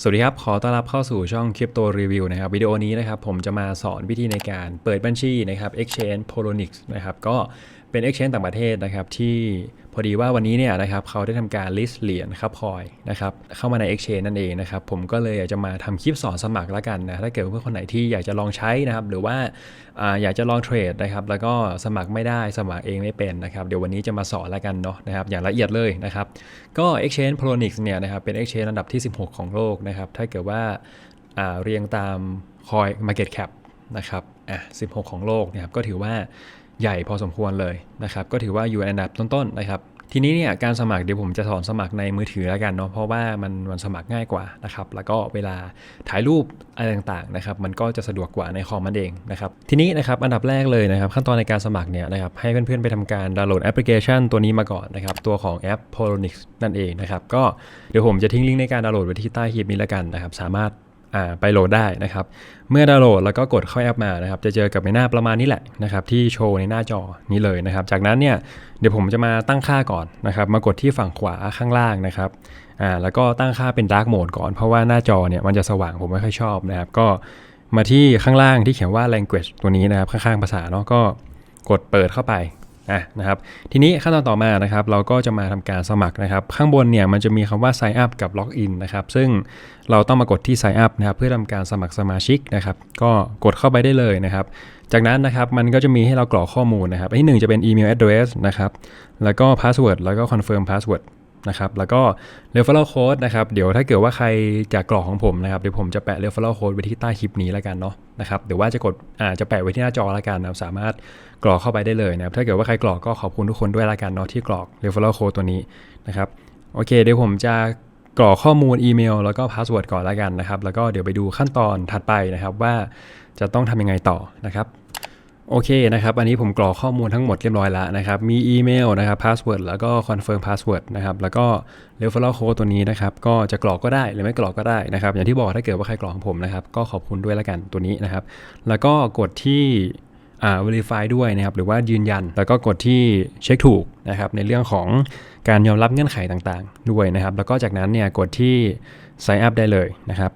สวัสดีครับ ขอต้อนรับเข้าสู่ช่องคริปโตรีวิวนะครับวิดีโอนี้นะครับผมจะมาสอนวิธีในการเปิดบัญชีนะครับ Exchange Poloniex นะครับก็ เป็น Exchange ต่างประเทศนะครับที่พอดีว่าวันนี้เนี่ยนะครับเขาได้ทำการ list เหรียญครับคอยนะครับเข้ามาใน Exchange นั่นเองนะครับผมก็เลยอยากจะมาทำคลิปสอนสมัครล้วกันนะถ้าเกิดเพื่อนคนไหนที่อยากจะลองใช้นะครับหรือว่าอยากจะลองเทรดนะครับแล้วก็สมัครไม่ได้สมัครเองไม่เป็นนะครับเดี๋ยววันนี้จะมาสอนล้วกันเนาะนะครับอย่างละเอียดเลยนะครับก็ Exchange Poloniex เนี่ยนะครับเป็น Exchange อันดับที่ 16 ของโลกนะครับถ้าเกิดว่าอ่าเรียงตามคอย Market Cap นะครับอะ16 ของโลกนะครับก็ถือว่า ใหญ่พอสมควรเลยนะครับ ก็ถือว่าอยู่อันดับต้นๆนะครับ ทีนี้เนี่ยการสมัครเดี๋ยวผมจะสอนสมัครในมือถือแล้วกันเนาะเพราะว่ามันมันสมัครง่ายกว่านะครับ แล้วก็เวลาถ่ายรูปอะไรต่างๆนะครับ มันก็จะสะดวกกว่าในคอมมันเองนะครับ ทีนี้นะครับอันดับแรกเลยนะครับ ขั้นตอนในการสมัครเนี่ยนะครับให้เพื่อนๆไปทำการดาวน์โหลดแอปพลิเคชันตัวนี้มาก่อนนะครับ ตัวของแอป Polonix นั่นเองนะครับ ก็เดี๋ยวผมจะทิ้งลิงก์ในการดาวน์โหลดไว้ที่ใต้คลิปนี้แล้วกันนะครับ สามารถ ไปโหลดได้นะครับ เมื่อดาวน์โหลดแล้วก็กดเข้าแอปมานะครับ จะเจอกับในหน้าประมาณนี้แหละนะครับ ที่โชว์ในหน้าจอนี้เลยนะครับ จากนั้นเนี่ยเดี๋ยวผมจะมาตั้งค่าก่อนนะครับ มากดที่ฝั่งขวาข้างล่างนะครับอ่าแล้วก็ตั้งค่าเป็น Dark Mode ก่อน เพราะว่าหน้าจอเนี่ยมันจะสว่างผมไม่ค่อยชอบนะครับ ก็มาที่ข้างล่างที่เขียนว่า language ตัวนี้นะครับ ข้างๆภาษาเนาะก็กดเปิดเข้าไป นะนะครับทีนี้ขั้นตอนต่อมานะครับเราก็จะมาทำการสมัครนะครับ ข้างบนเนี่ยมันจะมีคำว่า sign up กับ log in นะครับซึ่งเราต้องมากดที่ sign up นะครับเพื่อทำการสมัครสมาชิกนะครับก็กดเข้าไปได้เลยนะครับ จากนั้นนะครับมันก็จะมีให้เรากรอกข้อมูลนะครับอันที่หนึ่งจะเป็น email address นะครับแล้วก็ password แล้วก็ confirm password นะครับ แล้วก็ referral code นะครับ เดี๋ยวถ้าเกิดว่าใครจะกรอกของผมนะครับ เดี๋ยวผมจะแปะ referral code ไว้ที่ใต้คลิปนี้แล้วกันเนาะนะครับเดี๋ยวว่าจะกดอ่าจะแปะไว้ที่หน้าจอแล้วกันนะครับสามารถกรอกเข้าไปได้เลยนะครับ ถ้าเกิดว่าใครกรอกก็ขอบคุณทุกคนด้วยแล้วกันเนาะที่กรอก referral code ตัวนี้นะครับ โอเค เดี๋ยวผมจะกรอกข้อมูลอีเมล แล้วก็พาสเวิร์ดก่อนแล้วกันนะครับ แล้วก็เดี๋ยวไปดูขั้นตอนถัดไปนะครับว่าจะต้องทำยังไงต่อนะครับ โอเคนะครับ อันนี้ผมกรอกข้อมูลทั้งหมดเรียบร้อยแล้วนะครับ มีอีเมลนะครับพาสเวิร์ดแล้วก็คอนเฟิร์มพาสเวิร์ดนะครับ แล้วก็เรฟเฟอร์โค้ดตัวนี้นะครับ ก็จะกรอกก็ได้หรือไม่กรอกก็ได้นะครับ อย่างที่บอกถ้าเกิดว่าใครกรอกของผมนะครับ ก็ขอบคุณด้วยล้วกันตัวนี้นะครับ แล้วก็กดที่อ่า verify ด้วยนะครับ หรือว่ายืนยัน แล้วก็กดที่เช็คถูกนะครับ ในเรื่องของการยอมรับเงื่อนไขต่างๆ ด้วยนะครับ แล้วก็จากนั้นเนี่ยกดที่ sign up ได้เลยนะครับ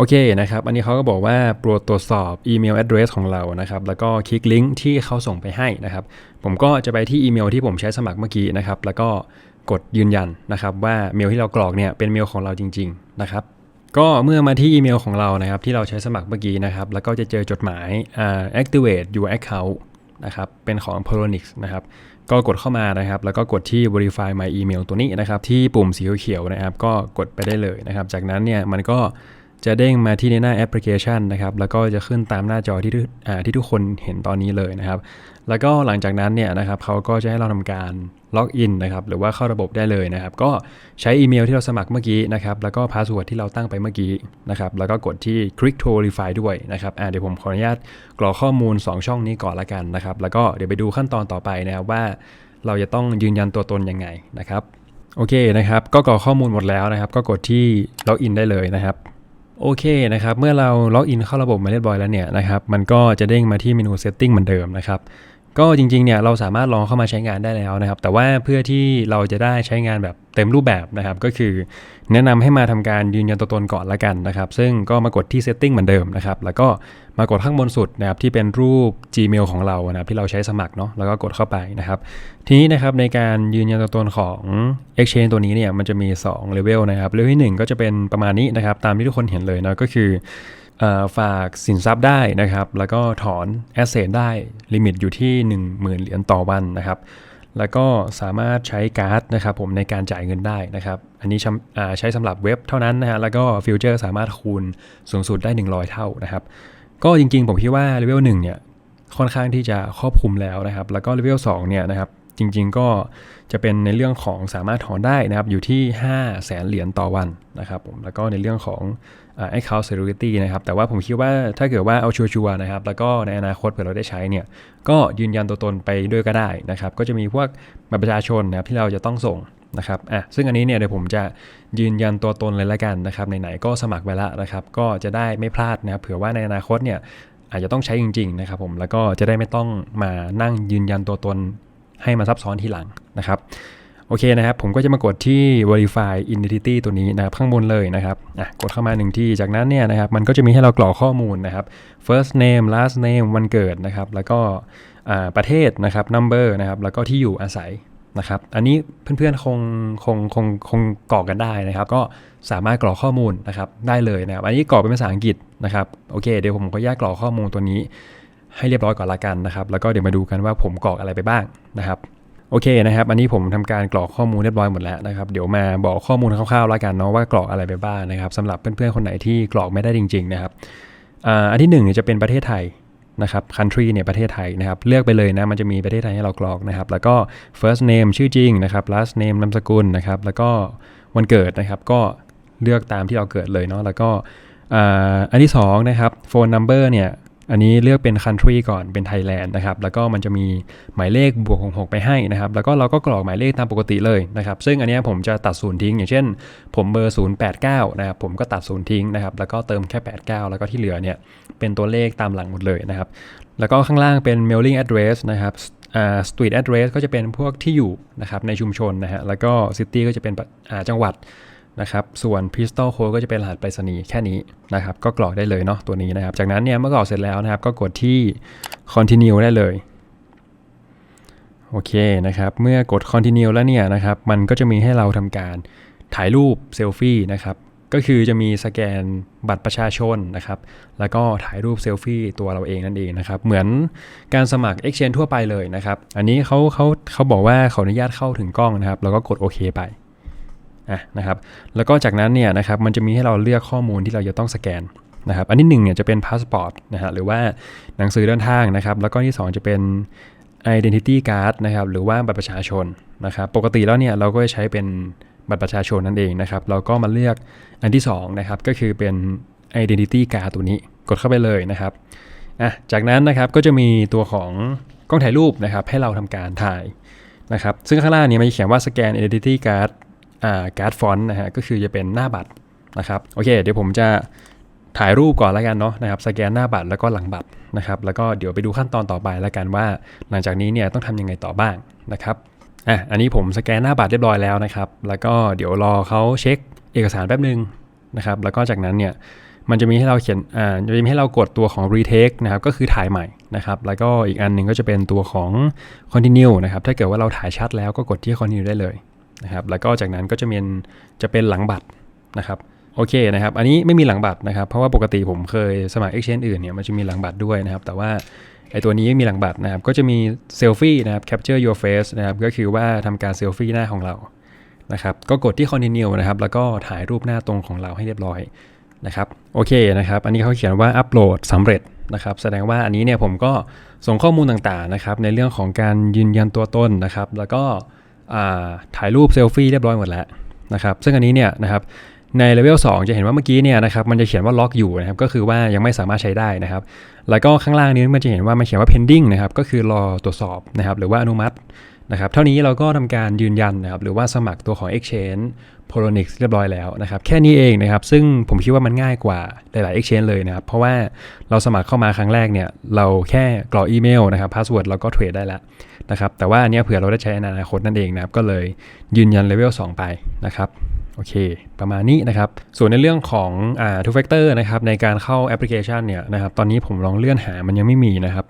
โอเคนะครับ อันนี้เขาก็บอกว่าโปรดตรวจสอบอีเมล address ของเรานะครับ แล้วก็คลิกลิงก์ที่เขาส่งไปให้นะครับ ผมก็จะไปที่อีเมลที่ผมใช้สมัครเมื่อกี้นะครับ แล้วก็กดยืนยันนะครับ ว่าเมลที่เรากรอกเนี่ยเป็นเมลของเราจริง ๆ นะครับ ก็เมื่อมาที่อีเมลของเรานะครับ ที่เราใช้สมัครเมื่อกี้นะครับ แล้วก็จะเจอจดหมายอ่า activate your account นะครับ เป็นของ Polonix นะครับ ก็กดเข้ามานะครับ แล้วก็กดที่ verify my email ตัวนี้นะครับ ที่ปุ่มสีเขียวนะครับ ก็กดไปได้เลยนะครับ จากนั้นเนี่ยมันก็ จะเด้งมาที่ในหน้าแอปพลิเคชันนะครับ แล้วก็จะขึ้นตามหน้าจอที่ทุกที่ทุกคนเห็นตอนนี้เลยนะครับ แล้วก็หลังจากนั้นเนี่ยนะครับเขาก็จะให้เราทำการล็อกอินนะครับ หรือว่าเข้าระบบได้เลยนะครับ ก็ใช้อีเมลที่เราสมัครเมื่อกี้นะครับ แล้วก็พาสเวิร์ดที่เราตั้งไปเมื่อกี้นะครับ แล้วก็กดที่ click to verify ด้วยนะครับเดี๋ยวผมขออนุญาตกรอกข้อมูล 2 ช่องนี้ก่อนละกันนะครับ แล้วก็เดี๋ยวไปดูขั้นตอนต่อไปนะครับว่า เราจะต้องยืนยันตัวตนยังไงนะครับ โอเคนะครับ ก็กรอกข้อมูลหมดแล้วนะครับ ก็กดที่ล็อกอินได้เลยนะครับ โอเคนะครับ เมื่อเราล็อกอินเข้าระบบมาเรียบร้อยแล้วเนี่ยนะครับ มันก็จะเด้งมาที่เมนู Setting เหมือนเดิมนะครับ ก็จริงๆเนี่ยเราสามารถลองเข้ามาใช้งานได้แล้วนะครับ แต่ว่าเพื่อที่เราจะได้ใช้งานแบบเต็มรูปแบบนะครับ ก็คือแนะนำให้มาทำการยืนยันตัวตนก่อนละกันนะครับ ซึ่งก็มากดที่ Setting เหมือนเดิมนะครับ แล้วก็มากดข้างบนสุดนะครับที่เป็นรูป Gmail ของเรานะครับที่เราใช้สมัครเนาะแล้วก็กดเข้าไปนะครับ ทีนี้นะครับในการยืนยันตัวตนของ Exchange ตัวนี้เนี่ยมันจะมี2 level นะครับเลเวลที่1ก็จะเป็นประมาณนี้นะครับ ตามที่ทุกคนเห็นเลยนะก็คือ ฝากสินทรัพย์ได้นะครับ แล้วก็ถอนแอสเซทได้ลิมิตอยู่ที่ 10,000 เหรียญต่อวันนะครับ แล้วก็สามารถใช้การ์ดนะครับผมในการจ่ายเงินได้นะครับ อันนี้ใช้สำหรับเว็บเท่านั้นนะฮะ แล้วก็ฟิวเจอร์สามารถคูณสูงสุดได้ 100 เท่านะครับ ก็จริงๆ ผมคิดว่าเลเวล1เนี่ยค่อนข้างที่จะครอบคลุมแล้วนะครับ แล้วก็เลเวล2เนี่ยนะครับ จริง ๆ ก็จะเป็นในเรื่องของสามารถถอนได้นะครับอยู่ที่5แสนเหรียญต่อวันนะครับผมแล้วก็ในเรื่องของอ่า account security นะครับแต่ว่าผมคิดว่าถ้าเกิดว่าเอาชัวร์ๆนะครับแล้วก็ในอนาคตเผื่อเราได้ใช้เนี่ยก็ยืนยันตัวตนไปด้วยก็ได้นะครับก็จะมีพวกบัตรประชาชนนะครับที่เราจะต้องส่งนะครับอะซึ่งอันนี้เนี่ยเดี๋ยวผมจะยืนยันตัวตนเลยละกันนะครับไหนๆก็สมัครไปล้วนะครับก็จะได้ไม่พลาดนะครับเผื่อว่าในอนาคตเนี่ยอาจจะต้องใช้จริงๆนะครับผมแล้วก็จะได้ไม่ต้องมานั่งยืนยันตัวตน ให้มาซับซ้อนทีหลังนะครับโอเคนะครับ ผมก็จะมากดที่ verify identity ตัวนี้นะครับข้างบนเลยนะครับอะกดเข้ามาหนึ่งที่จากนั้นเนี่ยนะครับมันก็จะมีให้เรากรอกข้อมูลนะครับ first name last name วันเกิดนะครับ แล้วก็ประเทศนะครับ number นะครับ แล้วก็ที่อยู่อาศัยนะครับ อันนี้เพื่อนๆคงคงคงคงกรอกกันได้นะครับ ก็สามารถกรอกข้อมูลนะครับได้เลยนะครับ อันนี้กรอกเป็นภาษาอังกฤษนะครับ โอเค เดี๋ยวผมก็แยกกรอกข้อมูลตัวนี้ ให้เรียบร้อยก่อนละกันนะครับ แล้วก็เดี๋ยวมาดูกันว่าผมกรอกอะไรไปบ้างนะครับโอเคนะครับ อันนี้ผมทำการกรอกข้อมูลเรียบร้อยหมดแล้วนะครับ เดี๋ยวมาบอกข้อมูลคร่าวๆแล้วกันเนาะว่ากรอกอะไรไปบ้างนะครับสำหรับเพื่อนๆคนไหนที่กรอกไม่ได้จริง ๆ นะครับอันที่หนึ่งเนี่ยจะเป็นประเทศไทยนะครับ country เนี่ยประเทศไทยนะครับ เลือกไปเลยนะ มันจะมีประเทศไทยให้เรากรอกนะครับ แล้วก็ first name ชื่อจริงนะครับ last name นามสกุลนะครับ แล้วก็วันเกิดนะครับ ก็เลือกตามที่เราเกิดเลยเนาะ แล้วก็อันที่สองนะครับ phone number เนี่ย อันนี้เลือกเป็น country ก่อนเป็น Thailand นะครับ แล้วก็มันจะมีหมายเลขบวกของ6ไปให้นะครับ แล้วก็เราก็กรอกหมายเลขตามปกติเลยนะครับ ซึ่งอันนี้ผมจะตัดศูนย์ทิ้ง อย่างเช่น ผมเบอร์089นะครับ ผมก็ตัดศูนย์ทิ้งนะครับ แล้วก็เติมแค่ 89 แล้วก็ที่เหลือเนี่ยเป็นตัวเลขตามหลังหมดเลยนะครับ แล้วก็ข้างล่างเป็น mailing address นะครับอ่า street address ก็จะเป็นพวกที่อยู่นะครับในชุมชนนะฮะ แล้วก็ city ก็จะเป็นจังหวัด นะครับ ส่วน Pistol Code ก็จะเป็นรหัสไปรษณีย์แค่นี้นะครับ ก็กรอกได้เลยเนาะตัวนี้นะครับ จากนั้นเนี่ยเมื่อกรอกเสร็จแล้วนะครับ ก็กดที่ continue ได้เลย โอเคนะครับ เมื่อกด continue แล้วเนี่ยนะครับ มันก็จะมีให้เราทำการถ่ายรูปเซลฟี่นะครับ ก็คือจะมีสแกนบัตรประชาชนนะครับ แล้วก็ถ่ายรูปเซลฟี่ตัวเราเองนั่นเองนะครับ เหมือนการสมัคร Exchange ทั่วไปเลยนะครับ อันนี้เขาเขาเขาบอกว่าขออนุญาตเข้าถึงกล้องนะครับ แล้วก็กดโอเคไป อะนะครับแล้วก็จากนั้นเนี่ยนะครับมันจะมีให้เราเลือกข้อมูลที่เราจะต้องสแกนนะครับอันที่หนึ่งเนี่ยจะเป็นพาสปอร์ตนะฮะหรือว่าหนังสือเดินทางนะครับแล้วก็ที่สองจะเป็น identity card นะครับหรือว่าบัตรประชาชนนะครับปกติแล้วเนี่ยเราก็จะใช้เป็นบัตรประชาชนนั่นเองนะครับเราก็มาเลือกอันที่สองนะครับก็คือเป็น identity card ตัวนี้กดเข้าไปเลยนะครับอะจากนั้นนะครับก็จะมีตัวของกล้องถ่ายรูปนะครับให้เราทำการถ่ายนะครับซึ่งข้างล่างเนี้มันจะเขียนว่าสแกน identity card การ์ดฟอนต์นะฮะก็คือจะเป็นหน้าบัตรนะครับโอเค เดี๋ยวผมจะถ่ายรูปก่อนแล้วกันเนาะนะครับสแกนหน้าบัตรแล้วก็หลังบัตรนะครับแล้วก็เดี๋ยวไปดูขั้นตอนต่อไปแล้วกันว่า หลังจากนี้เนี่ยต้องทำยังไงต่อบ้างนะครับอะอันนี้ผมสแกนหน้าบัตรเรียบร้อยแล้วนะครับ แล้วก็เดี๋ยวรอเขาเช็คเอกสารแป๊บนึงนะครับแล้วก็จากนั้นเนี่ยมันจะมีให้เราเขียนอ่าจะมีให้เรากดตัวของ retake นะครับก็คือถ่ายใหม่นะครับแล้วก็อีกอันหนึ่งก็จะเป็นตัวของ continue นะครับถ้าเกิดว่าเราถ่ายชัดแล้วก็กดที่ continue ได้เลย นะครับแล้วก็จากนั้นก็จะเป็นจะเป็นหลังบัตรนะครับโอเคนะครับ อันนี้ไม่มีหลังบัตรนะครับ เพราะว่าปกติผมเคยสมัคร Exchange อื่นเนี่ยมันจะมีหลังบัตรด้วยนะครับ แต่ว่าไอตัวนี้ไม่มีหลังบัตรนะครับ ก็จะมีเซลฟี่นะครับ capture your face นะครับ ก็คือว่าทำการเซลฟี่หน้าของเรา นะครับ ก็กดที่ continue นะครับ แล้วก็ถ่ายรูปหน้าตรงของเราให้เรียบร้อยนะครับ โอเคนะครับ อันนี้เขาเขียนว่าอัปโหลดสำเร็จนะครับ แสดงว่าอันนี้เนี่ยผมก็ส่งข้อมูลต่างๆนะครับ ในเรื่องของการยืนยันตัวตนนะครับ แล้วก็ ถ่ายรูปเซลฟี่เรียบร้อยหมดแล้วนะครับ ซึ่งอันนี้เนี่ยนะครับในเลเวล2จะเห็นว่าเมื่อกี้เนี่ยนะครับมันจะเขียนว่าล็อกอยู่นะครับก็คือว่ายังไม่สามารถใช้ได้นะครับ แล้วก็ข้างล่างนี้มันจะเห็นว่ามันเขียนว่า pending นะครับก็คือรอตรวจสอบนะครับหรือว่าอนุมัติ นะครับเท่านี้เราก็ทำการยืนยันนะครับหรือว่าสมัครตัวของ Exchange p o l o n i x เรียบร้อยแล้วนะครับแค่นี้เองนะครับซึ่งผมคิดว่ามันง่ายกว่าหลาย ๆ Exchange เลยนะครับเพราะว่าเราสมัครเข้ามาครั้งแรกเนี่ยเราแค่กรอกอีเมลนะครับพาสเวิร์ดเราก็เทรดได้แล้วนะครับแต่ว่าอันนี้เผื่อเราได้ใช้ในอนาคตนั่นเองนะครับก็เลยยืนยันเลเวล2ไปนะครับโอเค ประมาณนี้นะครับ ส่วนในเรื่องของอ่า two factor นะครับในการเข้าแอปพลิเคชันเนี่ยนะครับตอนนี้ผมลองเลื่อนหามันยังไม่มีนะครับ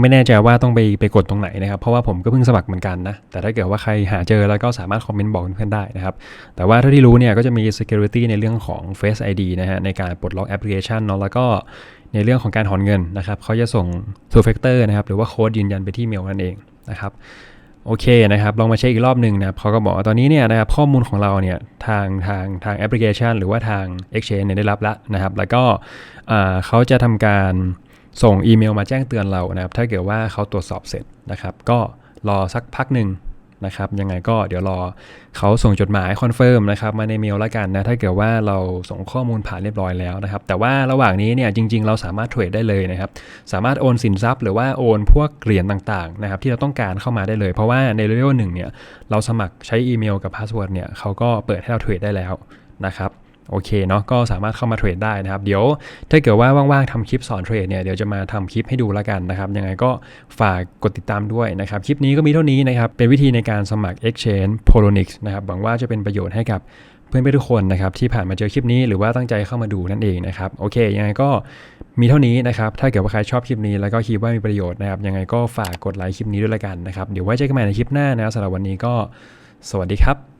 ไม่แน่ใจว่าต้องไปไปกดตรงไหนนะครับ เพราะว่าผมก็เพิ่งสมัครเหมือนกันนะ แต่ถ้าเกิดว่าใครหาเจอแล้วก็สามารถคอมเมนต์บอกเพื่อนได้นะครับ แต่ว่าเท่าที่รู้เนี่ยก็จะมี security ในเรื่องของ Face ID นะฮะในการปลดล็อกแอปพลิเคชันเนาะแล้วก็ในเรื่องของการถอนเงินนะครับเขาจะส่ง two factor นะครับหรือว่าโค้ดยืนยันไปที่เมลนั่นเองนะครับโอเคนะครับ ลองมาเช็คอีกรอบหนึ่งนะครับเขาก็บอกว่าตอนนี้เนี่ยนะครับข้อมูลของเราเนี่ยทางทางทางแอปพลิเคชัน หรือว่าทาง Exchange เนี่ยได้รับแล้วนะครับ แล้วก็เขาจะทำการ ส่งอีเมลมาแจ้งเตือนเรานะครับ ถ้าเกิดว่าเขาตรวจสอบเสร็จนะครับ ก็รอสักพักหนึ่งนะครับ ยังไงก็เดี๋ยวรอเขาส่งจดหมายคอนเฟิร์มนะครับมาในเมลแล้วกันนะ ถ้าเกิดว่าเราส่งข้อมูลผ่านเรียบร้อยแล้วนะครับ แต่ว่าระหว่างนี้เนี่ยจริง ๆ เราสามารถเทรดได้เลยนะครับ สามารถโอนสินทรัพย์หรือว่าโอนพวกเหรียญต่างๆนะครับที่เราต้องการเข้ามาได้เลย เพราะว่าในเลเวลหนึ่งเนี่ยเราสมัครใช้อีเมลกับพาสเวิร์ดเนี่ยเขาก็เปิดให้เราเทรดได้แล้วนะครับ โอเคเนาะก็สามารถเข้ามาเทรดได้นะครับ เดี๋ยวถ้าเกิดว่าว่างๆทำคลิปสอนเทรดเนี่ยเดี๋ยวจะมาทำคลิปให้ดูแล้วกันนะครับ ยังไงก็ฝากกดติดตามด้วยนะครับ คลิปนี้ก็มีเท่านี้นะครับ เป็นวิธีในการสมัคร Exchange Polonix นะครับหวังว่าจะเป็นประโยชน์ให้กับเพื่อนๆทุกคนนะครับที่ผ่านมาเจอคลิปนี้หรือว่าตั้งใจเข้ามาดูนั่นเองนะครับโอเคยังไงก็มีเท่านี้นะครับถ้าเกิดว่าใครชอบคลิปนี้แล้วก็คิดว่ามีประโยชน์นะครับยังไงก็ฝากกดไลค์คลิปนี้ด้วยละกันนะครับเดี๋ยวไว้เจอกันใหม่ในคลิปหน้านะสำหรับวันนี้ก็สวัสดีครับ